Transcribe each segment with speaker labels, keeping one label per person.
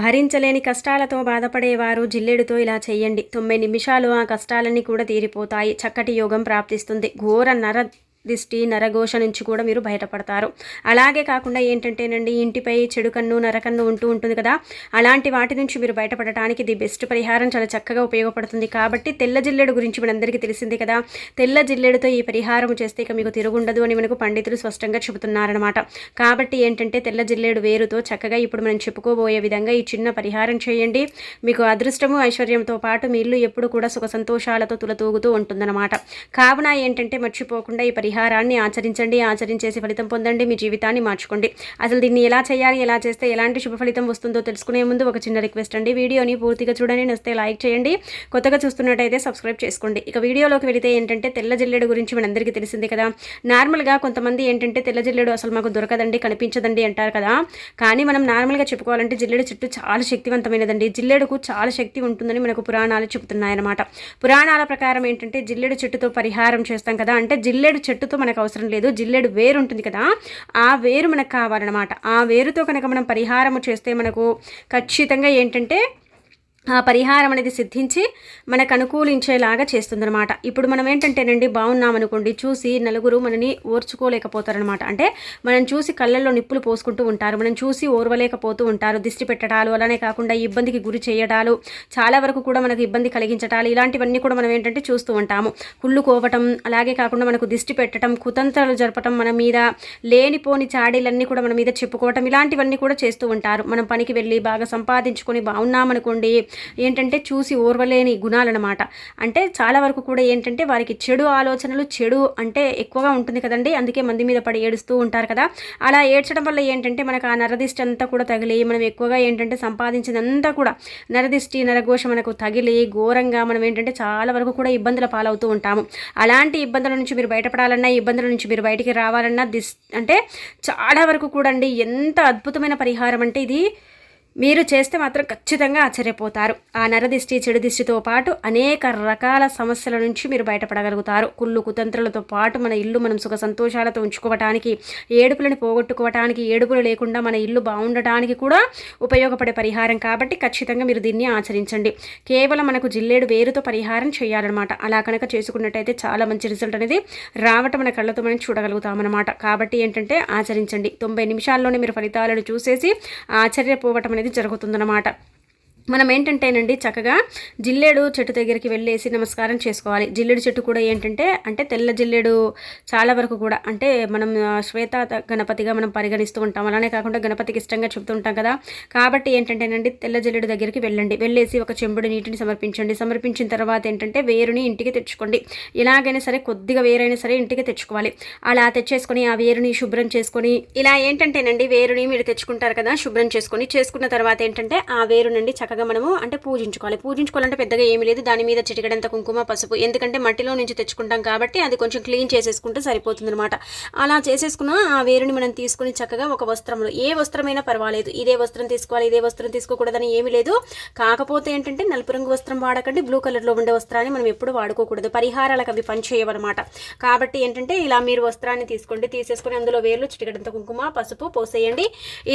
Speaker 1: భరించలేని కష్టాలతో బాధపడేవారు. జిల్లెడుతో ఇలా చేయండి తొమ్మిది నిమిషాలు ఆ కష్టాలన్నీ కూడా తీరిపోతాయి. చక్కటి యోగం ప్రాప్తిస్తుంది. ఘోర నర దిష్టి నరఘోష నుంచి కూడా మీరు బయటపడతారు. అలాగే కాకుండా ఏంటంటేనండి ఇంటిపై చెడు కన్ను నరకన్ను ఉంటూ ఉంటుంది కదా అలాంటి వాటి నుంచి మీరు బయటపడటానికి ఇది బెస్ట్ పరిహారం చాలా చక్కగా ఉపయోగపడుతుంది. కాబట్టి తెల్ల జిల్లెడు గురించి మనందరికీ తెలిసిందే కదా తెల్ల జిల్లెడుతో ఈ పరిహారం చేస్తే ఇక మీకు తిరుగుండదు అని మనకు పండితులు స్పష్టంగా చెబుతున్నారనమాట కాబట్టి ఏంటంటే తెల్ల జిల్లేడు వేరుతో చక్కగా ఇప్పుడు మనం చెప్పుకోబోయే విధంగా ఈ చిన్న పరిహారం చేయండి. మీకు అదృష్టము ఐశ్వర్యంతో పాటు మీ ఇల్లు ఎప్పుడు కూడా సుఖ సంతోషాలతో తులతూగుతూ ఉంటుందన్నమాట. కావున ఏంటంటే మర్చిపోకుండా ఈ పరిహారాన్ని ఆచరించండి ఆచరించేసి ఫలితం పొందండి మీ జీవితాన్ని మార్చుకోండి. అసలు దీన్ని ఎలా చేయాలి ఎలా చేస్తే ఎలాంటి శుభ ఫలితం వస్తుందో తెలుసుకునే ముందు ఒక చిన్న రిక్వెస్ట్ అండి. వీడియోని పూర్తిగా చూడండి నచ్చితే లైక్ చేయండి. కొత్తగా చూస్తున్నట్టయితే సబ్స్క్రైబ్ చేసుకోండి. ఇక వీడియోలోకి వెళితే ఏంటంటే తెల్ల జిల్లెడు గురించి మనందరికీ తెలిసిందే కదా. నార్మల్గా కొంతమంది ఏంటంటే తెల్ల జిల్లెడు అసలు మాకు దొరకదండి కనిపించదండి అంటారు కదా. కానీ మనం నార్మల్గా చెప్పుకోవాలంటే జిల్లెడు చెట్టు చాలా శక్తివంతమైనదండి. జిల్లెడుకు చాలా శక్తి ఉంటుందని మనకు పురాణాలు చెబుతున్నాయన్నమాట. పురాణాల ప్రకారం ఏంటంటే జిల్లెడు చెట్టుతో పరిహారం చేస్తాం కదా. అంటే జిల్లెడు చెట్టుతో మనకు అవసరం లేదు. జిల్లెడు వేరు ఉంటుంది కదా ఆ వేరు మనకు కావాలన్నమాట. ఆ వేరుతో కనుక మనం పరిహారము చేస్తే మనకు ఖచ్చితంగా ఏంటంటే పరిహారం అనేది సిద్ధించి మనకు అనుకూలించేలాగా చేస్తుందనమాట ఇప్పుడు మనం ఏంటంటేనండి బాగున్నాం అనుకోండి చూసి నలుగురు మనని ఓర్చుకోలేకపోతారనమాట అంటే మనం చూసి కళ్ళల్లో నిప్పులు పోసుకుంటూ ఉంటారు మనం చూసి ఓర్వలేకపోతూ ఉంటారు దిష్టి పెట్టడాలు అలానే కాకుండా ఇబ్బందికి గురి చేయడాలు చాలా వరకు కూడా మనకు ఇబ్బంది కలిగించటాలు ఇలాంటివన్నీ కూడా మనం ఏంటంటే చూస్తూ ఉంటాము. కుళ్ళు కోవటం అలాగే కాకుండా మనకు దిష్టి పెట్టడం కుతంత్రాలు జరపటం మన మీద లేనిపోని చాడీలన్నీ కూడా మన మీద చెప్పుకోవటం ఇలాంటివన్నీ కూడా చేస్తూ ఉంటారు. మనం పనికి వెళ్ళి బాగా సంపాదించుకొని బాగున్నామనుకోండి ఏంటంటే చూసి ఓర్వలేని గుణాలన్నమాట. అంటే చాలా వరకు కూడా ఏంటంటే వారికి చెడు ఆలోచనలు చెడు అంటే ఎక్కువగా ఉంటుంది కదండి. అందుకే మంది మీద పడి ఏడుస్తూ ఉంటారు కదా. అలా ఏడ్చడం వల్ల ఏంటంటే మనకు ఆ నరదిష్టి అంతా కూడా తగిలి మనం ఎక్కువగా ఏంటంటే సంపాదించినంతా కూడా నరదిష్టి నరఘోష మనకు తగిలి ఘోరంగా మనం ఏంటంటే చాలా వరకు కూడా ఇబ్బందుల పాలవుతూ ఉంటాము. అలాంటి ఇబ్బందుల నుంచి మీరు బయటపడాలన్నా ఇబ్బందుల నుంచి మీరు బయటికి రావాలన్నా దిస్ అంటే చాలా వరకు కూడా అండి ఎంత అద్భుతమైన పరిహారం అంటే ఇది మీరు చేస్తే మాత్రం ఖచ్చితంగా ఆశ్చర్యపోతారు. ఆ నరదిష్టి చెడు దిష్టితో పాటు అనేక రకాల సమస్యల నుంచి మీరు బయటపడగలుగుతారు. కుళ్ళు కుతంత్రులతో పాటు మన ఇల్లు మనం సుఖ సంతోషాలతో ఉంచుకోవటానికి ఏడుపులను పోగొట్టుకోవటానికి ఏడుపులు లేకుండా మన ఇల్లు బాగుండటానికి కూడా ఉపయోగపడే పరిహారం కాబట్టి ఖచ్చితంగా మీరు దీన్ని ఆచరించండి. కేవలం మనకు జిల్లేడు వేరుతో పరిహారం చేయాలన్నమాట. అలా కనుక చేసుకున్నట్టయితే చాలా మంచి రిజల్ట్ అనేది రావటం మన కళ్ళతో మనం చూడగలుగుతామన్నమాట. కాబట్టి ఏంటంటే ఆచరించండి. తొంభై నిమిషాల్లోనే మీరు ఫలితాలను చూసేసి ఆశ్చర్యపోవటం అనేది జరుగుతుందన్నమాట. మనం ఏంటంటేనండి చక్కగా జిల్లేడు చెట్టు దగ్గరికి వెళ్ళేసి నమస్కారం చేసుకోవాలి. జిల్లేడు చెట్టు కూడా ఏంటంటే అంటే తెల్ల జిల్లేడు చాలా వరకు కూడా అంటే మనం శ్వేత గణపతిగా మనం పరిగణిస్తూ ఉంటాం. అలానే కాకుండా గణపతికి ఇష్టంగా చెప్తూ ఉంటాం కదా. కాబట్టి ఏంటంటేనండి తెల్ల జిల్లేడు దగ్గరికి వెళ్ళండి. వెళ్ళేసి ఒక చెంబుడు నీటిని సమర్పించండి. సమర్పించిన తర్వాత ఏంటంటే వేరుని ఇంటికి తెచ్చుకోండి. ఎలాగైనా సరే కొద్దిగా వేరైనా సరే ఇంటికి తెచ్చుకోవాలి. అలా తెచ్చేసుకొని ఆ వేరుని శుభ్రం చేసుకొని ఇలా ఏంటంటేనండి వేరుని మీరు తెచ్చుకుంటారు కదా శుభ్రం చేసుకొని చేసుకున్న తర్వాత ఏంటంటే ఆ వేరు నుండి చక్కగా మనము అంటే పూజించుకోవాలి. పూజించుకోవాలంటే పెద్దగా ఏమీ లేదు. దాని మీద చిటికడంత కుంకుమ పసుపు ఎందుకంటే మట్టిలో నుంచి తెచ్చుకుంటాం కాబట్టి అది కొంచెం క్లీన్ చేసేసుకుంటే సరిపోతుందనమాట అలా చేసేసుకున్న ఆ వేరుని మనం తీసుకుని చక్కగా ఒక వస్త్రంలో ఏ వస్త్రమైనా పర్వాలేదు. ఇదే వస్త్రం తీసుకోవాలి ఇదే వస్త్రం తీసుకోకూడదని ఏమీ లేదు. కాకపోతే ఏంటంటే నలుపు రంగు వస్త్రం వాడకండి. బ్లూ కలర్లో ఉండే వస్త్రాన్ని మనం ఎప్పుడు వాడుకోకూడదు. పరిహారాలకు అవి పనిచేయవన్నమాట. కాబట్టి ఏంటంటే ఇలా మీరు వస్త్రాన్ని తీసుకోండి. తీసేసుకొని అందులో వేర్లు చిటికడంత కుంకుమ పసుపు పోసేయండి.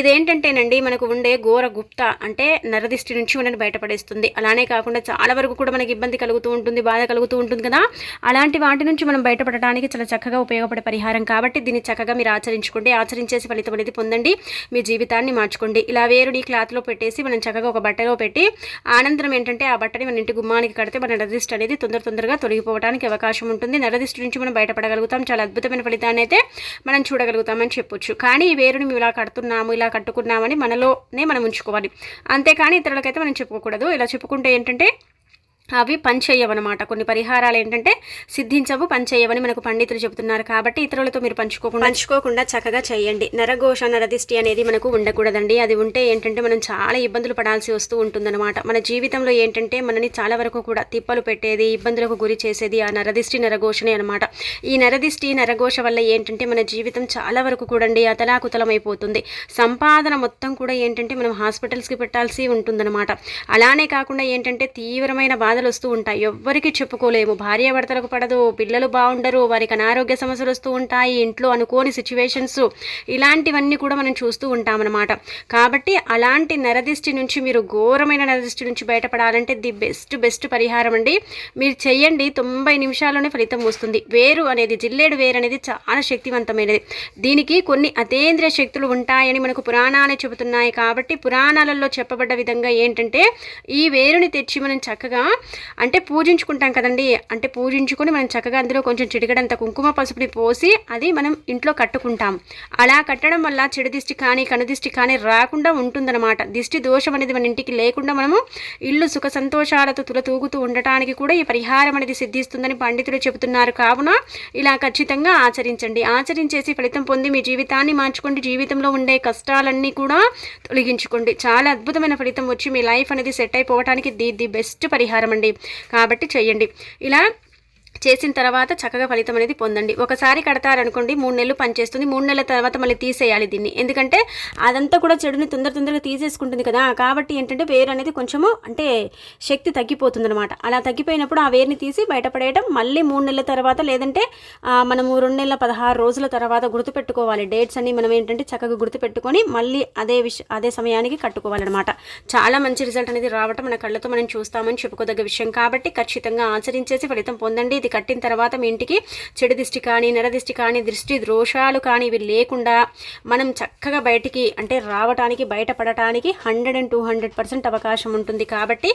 Speaker 1: ఇదేంటంటేనండి మనకు ఉండే ఘోర గుప్త అంటే నరదిష్టి నుంచి మనల్ని బయటపడేస్తుంది. అలానే కాకుండా చాలా వరకు కూడా మనకి ఇబ్బంది కలుగుతూ ఉంటుంది బాధ కలుగుతూ ఉంటుంది కదా. అలాంటి వాటి నుంచి మనం బయటపడటానికి చాలా చక్కగా ఉపయోగపడే పరిహారం కాబట్టి దీన్ని చక్కగా మీరు ఆచరించుకోండి. ఆచరించేసి ఫలితం అనేది పొందండి. మీ జీవితాన్ని మార్చుకోండి. ఇలా వేరుని క్లాత్లో పెట్టేసి మనం చక్కగా ఒక బట్టలో పెట్టి ఆనంతరం ఏంటంటే ఆ బట్టని మన ఇంటి గుమ్మానికి కడితే మన నరదిష్టి అనేది తొందర తొందరగా తొలగిపోవడానికి అవకాశం ఉంటుంది. నరదిష్టి నుంచి మనం బయటపడగలుగుతాం. చాలా అద్భుతమైన ఫలితాన్ని అయితే మనం చూడగలుగుతామని చెప్పొచ్చు. కానీ ఈ వేరుని మేము ఇలా కడుతున్నాము ఇలా కట్టుకున్నామని మనలోనే మనం ఉంచుకోవాలి. అంతేకాని ఇతరులకైతే మనం చెప్పుకోకూడదు. ఇలా చెప్పుకుంటే ఏంటంటే అవి పనిచేయవన్నమాట. కొన్ని పరిహారాలు ఏంటంటే సిద్ధించవు పనిచేయవని మనకు పండితులు చెబుతున్నారు కాబట్టి ఇతరులతో మీరు పంచుకోకుండా పంచుకోకుండా చక్కగా చేయండి. నరఘోష నరదిష్టి అనేది మనకు ఉండకూడదండి. అది ఉంటే ఏంటంటే మనం చాలా ఇబ్బందులు పడాల్సి వస్తూ ఉంటుందన్నమాట. మన జీవితంలో ఏంటంటే మనని చాలా వరకు కూడా తిప్పలు పెట్టేది ఇబ్బందులకు గురి చేసేది ఆ నరదిష్టి నరఘోషనే అనమాట ఈ నరదిష్టి నరఘోష వల్ల ఏంటంటే మన జీవితం చాలా వరకు కూడండి అతలాకుతలమైపోతుంది. సంపాదన మొత్తం కూడా ఏంటంటే మనం హాస్పిటల్స్కి పెట్టాల్సి ఉంటుందన్నమాట. అలానే కాకుండా ఏంటంటే తీవ్రమైన బాధ బాధలు వస్తూ ఉంటాయి. ఎవ్వరికి చెప్పుకోలేము. భార్యాభర్తలకు పడదు. పిల్లలు బాగుండరు వారికి అనారోగ్య సమస్యలు వస్తూ ఉంటాయి. ఇంట్లో అనుకోని సిచ్యువేషన్స్ ఇలాంటివన్నీ కూడా మనం చూస్తూ ఉంటామన్నమాట. కాబట్టి అలాంటి నరదిష్టి నుంచి మీరు ఘోరమైన నరదిష్టి నుంచి బయటపడాలంటే ది బెస్ట్ బెస్ట్ పరిహారం అండి. మీరు చెయ్యండి. తొంభై నిమిషాల్లోనే ఫలితం వస్తుంది. వేరు అనేది జిల్లేడు వేరు అనేది చాలా శక్తివంతమైనది. దీనికి కొన్ని అతేంద్రియ శక్తులు ఉంటాయని మనకు పురాణాలే చెబుతున్నాయి. కాబట్టి పురాణాలలో చెప్పబడ్డ విధంగా ఏంటంటే ఈ వేరుని తెచ్చి మనం చక్కగా అంటే పూజించుకుంటాం కదండి. అంటే పూజించుకొని మనం చక్కగా అందులో కొంచెం చిటికడంత కుంకుమ పసుపుని పోసి అది మనం ఇంట్లో కట్టుకుంటాం. అలా కట్టడం వల్ల చెడు దిష్టి కానీ కనుదిష్టి కానీ రాకుండా ఉంటుందన్నమాట. దిష్టి దోషం అనేది మన ఇంటికి లేకుండా మనము ఇల్లు సుఖ సంతోషాలతో తులతూగుతూ ఉండటానికి కూడా ఈ పరిహారం అనేది సిద్ధిస్తుందని పండితులు చెబుతున్నారు. కావున ఇలా ఖచ్చితంగా ఆచరించండి. ఆచరించేసి ఫలితం పొంది మీ జీవితాన్ని మార్చుకోండి. జీవితంలో ఉండే కష్టాలన్నీ కూడా తొలగించుకోండి. చాలా అద్భుతమైన ఫలితం వచ్చి మీ లైఫ్ అనేది సెట్ అయిపోవడానికి ది ది బెస్ట్ పరిహారం చేసుకోండి కాబట్టి చెయ్యండి. ఇలా చేసిన తర్వాత చక్కగా ఫలితం అనేది పొందండి. ఒకసారి కడతారనుకోండి మూడు నెలలు పనిచేస్తుంది. మూడు నెలల తర్వాత మళ్ళీ తీసేయాలి దీన్ని. ఎందుకంటే అదంతా కూడా చెడుని తొందర తొందరగా తీసేసుకుంటుంది కదా. కాబట్టి ఏంటంటే వేరు అనేది కొంచెము అంటే శక్తి తగ్గిపోతుంది అనమాట అలా తగ్గిపోయినప్పుడు ఆ వేరుని తీసి బయటపడేయడం మళ్ళీ మూడు నెలల తర్వాత లేదంటే మనము రెండు నెలల పదహారు రోజుల తర్వాత గుర్తుపెట్టుకోవాలి. డేట్స్ అన్ని మనం ఏంటంటే చక్కగా గుర్తుపెట్టుకొని మళ్ళీ అదే విష అదే సమయానికి కట్టుకోవాలన్నమాట. చాలా మంచి రిజల్ట్ అనేది రావటం మన కళ్ళతో మనం చూస్తామని చెప్పుకోదగ్గ విషయం. కాబట్టి ఖచ్చితంగా ఆచరించేసి ఫలితం పొందండి. ఇది కట్టిన తర్వాత మీ ఇంటికి చెడు దిష్టి కానీ నరదిష్టి కానీ దృష్టి దోషాలు కానీ ఇవి లేకుండా మనం చక్కగా బయటికి అంటే రావటానికి బయటపడటానికి hundred and two hundred percent అవకాశం ఉంటుంది. కాబట్టి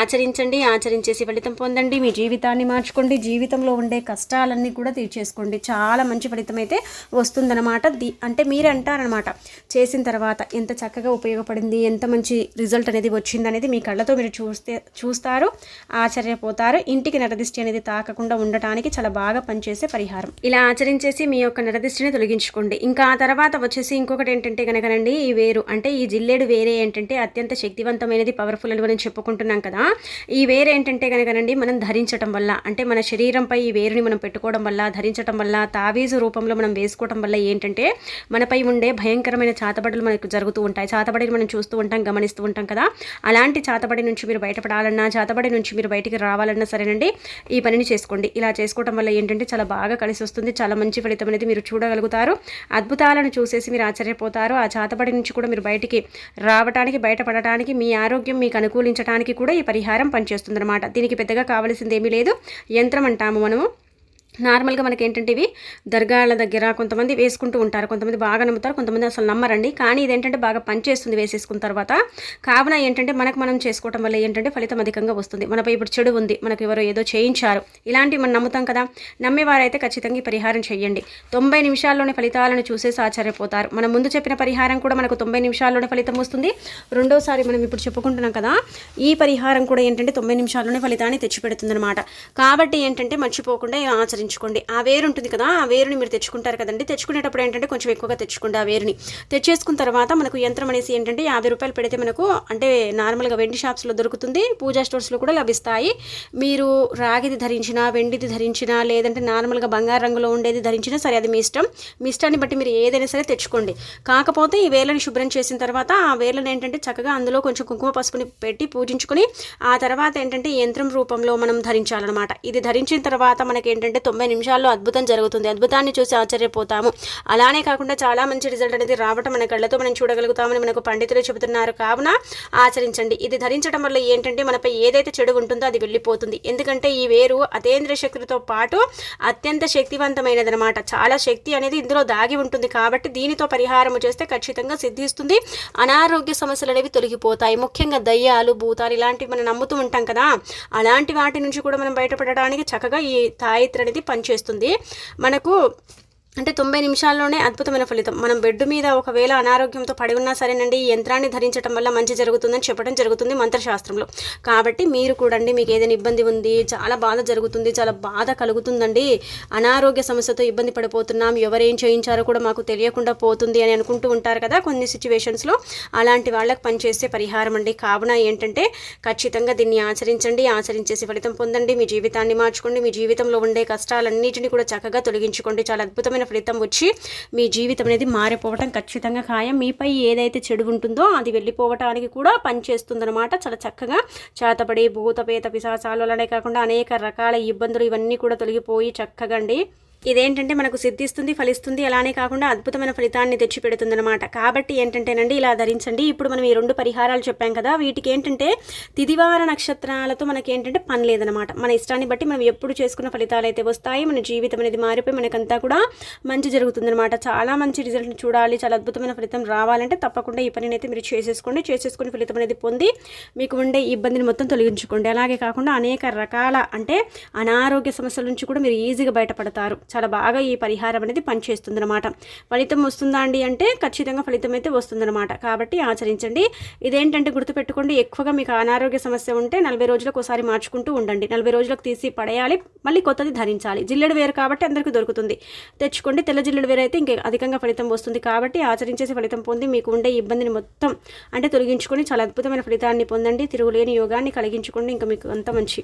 Speaker 1: ఆచరించండి ఆచరించేసి ఫలితం పొందండి. మీ జీవితాన్ని మార్చుకోండి. జీవితంలో ఉండే కష్టాలన్నీ కూడా తీర్చేసుకోండి. చాలా మంచి ఫలితం అయితే వస్తుందన్నమాట. ది అంటే మీరే అంటారనమాట చేసిన తర్వాత ఎంత చక్కగా ఉపయోగపడింది ఎంత మంచి రిజల్ట్ అనేది వచ్చింది అనేది మీ కళ్ళతో మీరు చూస్తే చూస్తారు ఆశ్చర్యపోతారు. ఇంటికి నరదిష్టి అనేది తాకకుండా ఉండటానికి చాలా బాగా పనిచేసే పరిహారం. ఇలా ఆచరించేసి మీ యొక్క నరదిష్టిని తొలగించుకోండి. ఇంకా ఆ తర్వాత వచ్చేసి ఇంకొకటి ఏంటంటే కనుకనండి ఈ వేరు అంటే ఈ జిల్లేడు వేరే ఏంటంటే అత్యంత శక్తివంతమైనది పవర్ఫుల్ అని మనం చెప్పుకుంటున్నాం కదా. ఈ వేరు ఏంటంటే కనుకనండి మనం ధరించడం వల్ల అంటే మన శరీరంపై ఈ వేరుని మనం పెట్టుకోవడం వల్ల ధరించడం వల్ల తావీజు రూపంలో మనం వేసుకోవడం వల్ల ఏంటంటే మనపై ఉండే భయంకరమైన చాతబడులు మనకు జరుగుతూ ఉంటాయి. చాతబడిని మనం చూస్తూ ఉంటాం గమనిస్తూ ఉంటాం కదా. అలాంటి చాతబడి నుంచి మీరు బయటపడాలన్నా చాతబడి నుంచి మీరు బయటికి రావాలన్నా సరేనండి ఈ పనిని చేసుకోండి. ఇలా చేసుకోవడం వల్ల ఏంటంటే చాలా బాగా కలిసి వస్తుంది. చాలా మంచి ఫలితం అనేది మీరు చూడగలుగుతారు. అద్భుతాలను చూసేసి మీరు ఆశ్చర్యపోతారు. ఆ చాతబడి నుంచి కూడా మీరు బయటికి రావడానికి బయటపడటానికి మీ ఆరోగ్యం మీకు అనుకూలించడానికి కూడా ఈ పరిహారం పనిచేస్తుంది అనమాట దీనికి పెద్దగా కావాల్సింది ఏమీ లేదు. యంత్రం అంటాము మనము. నార్మల్గా మనకి ఏంటంటే ఇవి దర్గాల దగ్గర కొంతమంది వేసుకుంటూ ఉంటారు కొంతమంది బాగా నమ్ముతారు కొంతమంది అసలు నమ్మరండి. కానీ ఇదేంటంటే బాగా పనిచేస్తుంది వేసేసుకున్న తర్వాత. కావున ఏంటంటే మనకు మనం చేసుకోవటం వల్ల ఏంటంటే ఫలితం అధికంగా వస్తుంది. మనపై ఇప్పుడు చెడు ఉంది మనకు ఎవరో ఏదో చేయించారు. ఇలాంటివి మనం నమ్ముతాం కదా. నమ్మేవారైతే ఖచ్చితంగా ఈ పరిహారం చేయండి తొంభై నిమిషాల్లోనే ఫలితాలను చూసేసి ఆశ్చర్యపోతారు. మనం ముందు చెప్పిన పరిహారం కూడా మనకు తొంభై నిమిషాల్లోనే ఫలితం వస్తుంది. రెండోసారి మనం ఇప్పుడు చెప్పుకుంటున్నాం కదా ఈ పరిహారం కూడా ఏంటంటే తొంభై నిమిషాల్లోనే ఫలితాన్ని తెచ్చిపెడుతుంది అనమాట కాబట్టి ఏంటంటే మర్చిపోకుండా ఆచరించారు ఆచరించుకోండి ఆ వేరు ఉంటుంది కదా ఆ వేరుని మీరు తెచ్చుకుంటారు కదండి. తెచ్చుకునేటప్పుడు ఏంటంటే కొంచెం ఎక్కువగా తెచ్చుకోండి ఆ వేరుని. తెచ్చేసుకున్న తర్వాత మనకు యంత్రం అనేసి ఏంటంటే యాభై రూపాయలు పెడితే మనకు అంటే నార్మల్గా వెండి షాప్స్లో దొరుకుతుంది. పూజా స్టోర్స్లో కూడా లభిస్తాయి. మీరు రాగిది ధరించినా వెండిది ధరించినా లేదంటే నార్మల్గా బంగారు రంగులో ఉండేది ధరించినా సరే అది మీ ఇష్టం. మీ ఇష్టాన్ని బట్టి మీరు ఏదైనా సరే తెచ్చుకోండి. కాకపోతే ఈ వేలని శుభ్రం చేసిన తర్వాత ఆ వేర్లను ఏంటంటే చక్కగా అందులో కొంచెం కుంకుమ పసుపుని పెట్టి పూజించుకొని ఆ తర్వాత ఏంటంటే యంత్రం రూపంలో మనం ధరించాలన్నమాట. ఇది ధరించిన తర్వాత మనకి ఏంటంటే తొంభై నిమిషాల్లో అద్భుతం జరుగుతుంది. అద్భుతాన్ని చూసి ఆశ్చర్యపోతాము. అలానే కాకుండా చాలా మంచి రిజల్ట్ అనేది రావటం మన కళ్ళతో మనం చూడగలుగుతామని మనకు పండితులు చెబుతున్నారు. కావున ఆచరించండి. ఇది ధరించడం వల్ల ఏంటంటే మనపై ఏదైతే చెడు ఉంటుందో అది వెళ్ళిపోతుంది. ఎందుకంటే ఈ వేరు అతేంద్ర శక్తితో పాటు అత్యంత శక్తివంతమైనదనమాట చాలా శక్తి అనేది ఇందులో దాగి ఉంటుంది కాబట్టి దీనితో పరిహారం చేస్తే ఖచ్చితంగా సిద్ధిస్తుంది. అనారోగ్య సమస్యలు అనేవి తొలగిపోతాయి. ముఖ్యంగా దయ్యాలు భూతాలు ఇలాంటివి మనం నమ్ముతూ ఉంటాం కదా. అలాంటి వాటి నుంచి కూడా మనం బయటపడడానికి చక్కగా ఈ తాయిత్ర అనేది పనిచేస్తుంది. మనకు అంటే తొంభై నిమిషాల్లోనే అద్భుతమైన ఫలితం. మనం బెడ్ మీద ఒకవేళ అనారోగ్యంతో పడి ఉన్నా సరేనండి ఈ యంత్రాన్ని ధరించడం వల్ల మంచి జరుగుతుందని చెప్పడం జరుగుతుంది మంత్రశాస్త్రంలో. కాబట్టి మీరు కూడండి మీకు ఏదైనా ఇబ్బంది ఉంది చాలా బాధ జరుగుతుంది చాలా బాధ కలుగుతుందండి. అనారోగ్య సమస్యతో ఇబ్బంది పడిపోతున్నాం ఎవరేం చేయించారో కూడా మాకు తెలియకుండా పోతుంది అని అనుకుంటూ ఉంటారు కదా కొన్ని సిచ్యువేషన్స్లో అలాంటి వాళ్ళకి పనిచేసే పరిహారం అండి. కావున ఏంటంటే ఖచ్చితంగా దీన్ని ఆచరించండి ఆచరించేసి ఫలితం పొందండి. మీ జీవితాన్ని మార్చుకోండి మీ జీవితంలో ఉండే కష్టాలన్నిటిని కూడా చక్కగా తొలగించుకోండి. చాలా అద్భుతమైన ఫలితం వచ్చి మీ జీవితం అనేది మారిపోవటం ఖచ్చితంగా ఖాయం. మీపై ఏదైతే చెడు ఉంటుందో అది వెళ్ళిపోవటానికి కూడా పనిచేస్తుందన్నమాట చాలా చక్కగా చేతపడి భూతపేత పిశాచాలు అలానే కాకుండా అనేక రకాల ఇబ్బందులు ఇవన్నీ కూడా తొలగిపోయి చక్కగా అండి. ఇదేంటంటే మనకు సిద్ధిస్తుంది ఫలిస్తుంది అలానే కాకుండా అద్భుతమైన ఫలితాన్ని తెచ్చిపెడుతుందనమాట కాబట్టి ఏంటంటేనండి ఇలా ధరించండి. ఇప్పుడు మనం ఈ రెండు పరిహారాలు చెప్పాం కదా వీటికి ఏంటంటే తిదివార నక్షత్రాలతో మనకి ఏంటంటే పని లేదనమాట మన ఇష్టాన్ని బట్టి మనం ఎప్పుడు చేసుకున్న ఫలితాలు అయితే వస్తాయి మన జీవితం అనేది మారిపోయి మనకంతా కూడా మంచి జరుగుతుందనమాట చాలా మంచి రిజల్ట్ని చూడాలి చాలా అద్భుతమైన ఫలితం రావాలంటే తప్పకుండా ఈ పనిని అయితే మీరు చేసేసుకోండి. చేసేసుకుని ఫలితం అనేది పొంది మీకు ఉండే ఇబ్బందిని మొత్తం తొలగించుకోండి. అలాగే కాకుండా అనేక రకాల అంటే అనారోగ్య సమస్యల నుంచి కూడా మీరు ఈజీగా బయటపడతారు. చాలా బాగా ఈ పరిహారం అనేది పనిచేస్తుందన్నమాట. ఫలితం వస్తుందా అండి అంటే ఖచ్చితంగా ఫలితం అయితే వస్తుందన్నమాట. కాబట్టి ఆచరించండి. ఇదేంటంటే గుర్తుపెట్టుకోండి ఎక్కువగా మీకు అనారోగ్య సమస్య ఉంటే నలభై రోజులకు ఒకసారి మార్చుకుంటూ ఉండండి. నలభై రోజులకు తీసి పడేయాలి మళ్ళీ కొత్తది ధరించాలి. జిల్లెడు వేరు కాబట్టి అందరికీ దొరుకుతుంది. తెచ్చుకోండి తెల్ల జిల్లెడు వేరు అయితే ఇంకా అధికంగా ఫలితం వస్తుంది. కాబట్టి ఆచరించేసి ఫలితం పొంది మీకు ఉండే ఇబ్బందిని మొత్తం అంటే తొలగించుకొని చాలా అద్భుతమైన ఫలితాన్ని పొందండి. తిరుగులేని యోగాన్ని కలిగించుకోండి ఇంకా మీకు అంత మంచి